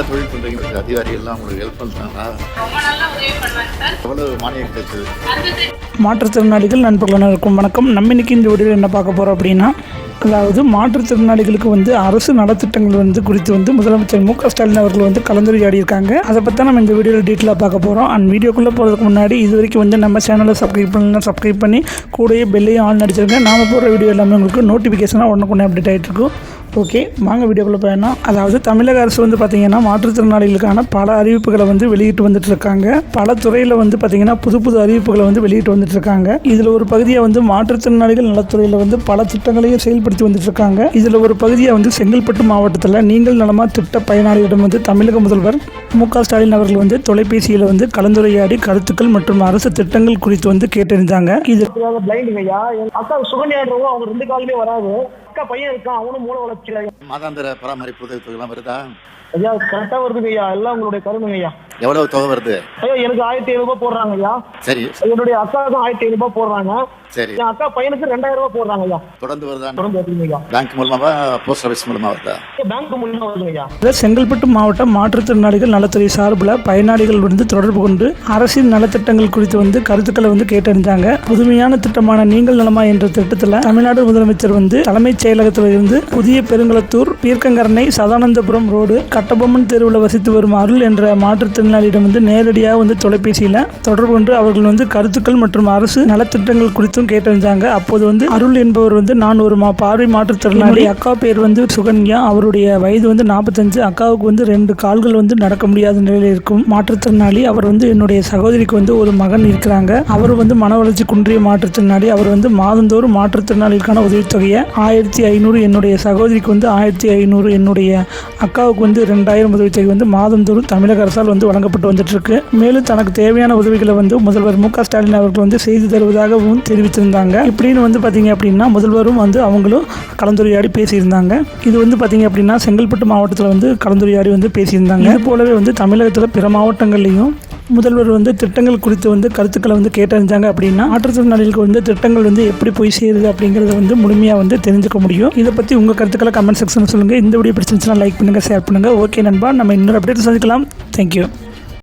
என்ன தொழில் பண்ணுறீங்க அதிகாரி எல்லாம் உங்களுக்கு ஹெல்ப் பண்ணுறாங்களா எவ்வளவு மானியம் கிடைச்சது? மாற்றுத்திறனாளிகள் நண்பர்கள் இருக்கும் வணக்கம். நம்ம இன்னைக்கு இந்த வீடியோவில் என்ன பார்க்க போகிறோம் அப்படின்னா அதாவது மாற்றுத்திறனாளிகளுக்கு வந்து அரசு நலத்திட்டங்கள் வந்து குறித்து வந்து முதலமைச்சர் மு க ஸ்டாலின் அவர்கள் வந்து கலந்துரையாடி இருக்காங்க. அதை பற்றி நம்ம இந்த வீடியோவில் டீட்டெயிலாக பார்க்க போகிறோம் அண்ட் வீடியோக்குள்ளே போகிறதுக்கு முன்னாடி இது வரைக்கும் வந்து நம்ம சேனலை சப்ஸ்கிரைப் பண்ணலாம் சப்ஸ்கிரைப் பண்ணி கூடயே பெல்லையும் ஆன் அடிச்சிருக்கேன் நாம போகிற வீடியோ எல்லாமே உங்களுக்கு நோட்டிஃபிகேஷனாக உடனுக்குடனே அப்டேட் ஆகிட்டு இருக்கும். ஓகே வாங்க வீடியோக்குள்ளே போயிடணும் அதாவது தமிழக அரசு வந்து பார்த்திங்கன்னா மாற்றுத்திறனாளிகளுக்கான பல அறிவிப்புகளை வந்து வெளியிட்டு வந்துட்டு இருக்காங்க பல துறையில் வந்து பார்த்திங்கன்னா புது புது அறிவிப்புகளை வந்து வெளியிட்டு வந்துட்டு இருக்காங்க இதில் ஒரு பகுதியாக வந்து மாற்றுத்திறனாளிகள் நலத்துறையில் வந்து பல திட்டங்களையும் செயல்படுத்தி வந்துட்டு இருக்காங்க இதில் ஒரு பகுதியாக வந்து செங்கல்பட்டு மாவட்டத்தில் நீங்கள் நலமா திட்ட பயனாளிகளிடம் வந்து தமிழக முதல்வர் மு க ஸ்டாலின் அவர்கள் வந்து தொலைபேசியில் வந்து கலந்துரையாடி கருத்துக்கள் மற்றும் அரசு திட்டங்கள் குறித்து வந்து கேட்டிருந்தாங்க இது பிளைண்டுங்க அக்கா அவங்க ரெண்டு காலமே வராது அக்கா பையன் இருக்கான் அவனும் மூல வளர்ச்சியில. மாதாந்திர பராமரிப்பு உதவி வருதா? ஐயா கரெக்டா வருதுங்க ஐயா எல்லாம் உங்களுடைய கருமைங்க ஐயா எவ்வளவு தொகை வருது? ஐயா எனக்கு ஆயிரத்தி ஐநூறு ரூபாய் போடுறாங்க ஐயா. சரி. என்னுடைய அக்காவுக்கும் ஆயிரத்தி ஐநூறு ரூபாய் போடுறாங்க. சரி. என் அக்கா பையனுக்கு ரெண்டாயிரம் ரூபாய் போடுறாங்க ஐயா. தொடர்ந்து வருதா? தொடர்ந்து வருதுங்க பேங்க் மூலமாவா போஸ்ட் ஆஃபீஸ் மூலமா வருதா? பேங்க் மூலியமா வருதுங்க ஐயா. செங்கல்பட்டு மாவட்ட மாற்றுத்திறனாளிகள் நலத்துறை சார்பில் பயனாளிகள் வந்து தொடர்பு கொண்டு அரசின் நலத்திட்டங்கள் குறித்து வந்து கருத்துக்களை வந்து கேட்டறிஞ்சாங்க புதுமையான திட்டமான நீங்கள் நலமா என்ற திட்டத்தில் தமிழ்நாடு முதலமைச்சர் வந்து தலைமைச் செயலகத்தில் இருந்து புதிய பெருங்குளத்தூர் பீர்க்கங்கரணை சதானந்தபுரம் ரோடு கட்டபொம்மன் தெருவில் வசித்து வரும் அருள் என்ற மாற்றுத்திறனாளியிடம் வந்து நேரடியாக வந்து தொலைபேசியில் தொடர்பு கொண்டு அவர்கள் வந்து கருத்துக்கள் மற்றும் அரசு நலத்திட்டங்கள் குறித்தும் கேட்டறிஞ்சாங்க அப்போது வந்து அருள் என்பவர் வந்து நான் ஒரு மா பார்வை மாற்றுத்திறனாளி அக்கா பேர் வந்து சுகன்யா. அவருடைய வயது வந்து நாற்பத்தஞ்சு அக்காவுக்கு வந்து ரெண்டு கால்கள் வந்து நடக்க முடியாத நிலையில் இருக்கும். மாற்றுத்திறனாளி அவர் வந்து என்னுடைய சகோதரிக்கு வந்து ஒரு மகன் இருக்கிறாங்க. அவர் வந்து மன வளர்ச்சி குன்றிய மாற்றுத்திறனாளி அவர் வந்து மாதந்தோறும் மாற்றுத்திறனாளிகளுக்கான உதவித்தொகையை ஆயிரத்தி ஐநூறு என்னுடைய சகோதரிக்கு வந்து ஆயிரத்தி ஐநூறு என்னுடைய அக்காவுக்கு வந்து ரெண்டாயிரம் உதவித்தொகை வந்து மாதந்தோறும் தமிழக அரசால் வந்து வழங்கப்பட்டு வந்துட்டுருக்கு. மேலும் தனக்கு தேவையான உதவிகளை வந்து முதல்வர் மு ஸ்டாலின் அவர்கள் வந்து செய்து தருவதாகவும் தெரிவித்திருந்தாங்க. இப்படின்னு வந்து பார்த்தீங்க அப்படின்னா முதல்வரும் வந்து அவங்களும் கலந்துரையாடி பேசியிருந்தாங்க. இது வந்து பார்த்தீங்க அப்படின்னா செங்கல்பட்டு மாவட்டத்தில் வந்து கலந்துரையாடி வந்து பேசியிருந்தாங்க. இது போலவே வந்து தமிழகத்தில் பிற மாவட்டங்கள்லையும் முதல்வர் வந்து திட்டங்கள் குறித்து வந்து கருத்துக்களை வந்து கேட்டறிஞ்சாங்க அப்படின்னா மாற்றுத்திறனாளிகளுக்கு வந்து திட்டங்கள் வந்து எப்படி போய் சேருது அப்படிங்கிறத வந்து முழுமையாக வந்து தெரிஞ்சுக்க முடியும். இதை பற்றி உங்கள் கருத்துக்களை கமெண்ட் செக்ஷனில் சொல்லுங்கள் இந்த வீடியோ பிடிச்சிருந்துச்சுன்னா லைக் பண்ணுங்கள் ஷேர் பண்ணுங்கள் ஓகே நண்பா நம்ம இன்னொரு அப்டேட் சந்திக்கலாம். தேங்க்யூ